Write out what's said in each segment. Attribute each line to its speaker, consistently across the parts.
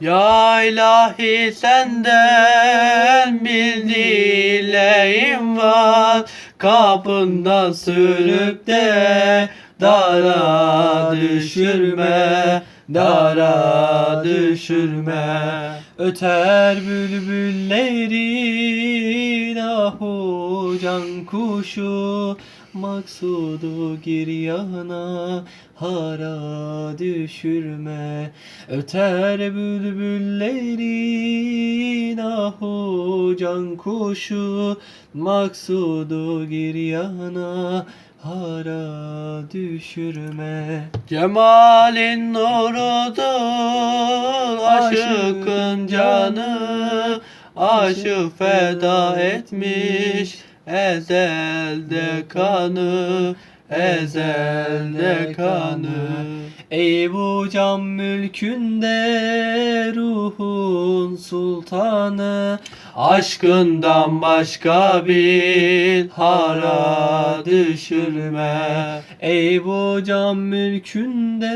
Speaker 1: Ya ilahi senden bir dileğim var. Kapından sürüp de dara düşürme Dara düşürme Öter bülbüllerin ahu can kuşu. Maksudu giryana hara düşürme Öter bülbüllerin can kuşu Maksudu giryana hara düşürme. Cemalin nurudur aşıkın canı Aşık feda etmiş. ezelde kanı Ezelde kanı. Ey bu can mülkünde ruhun sultanı Aşkından başka bir hara düşürme Ey bu can mülkünde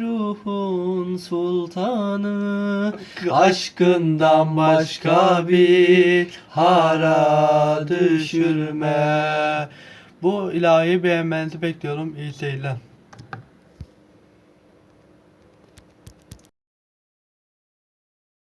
Speaker 1: ruhun sultanı Aşkından başka bir hara düşürme Bu ilahi beğenmenizi bekliyorum. İyi seyirler.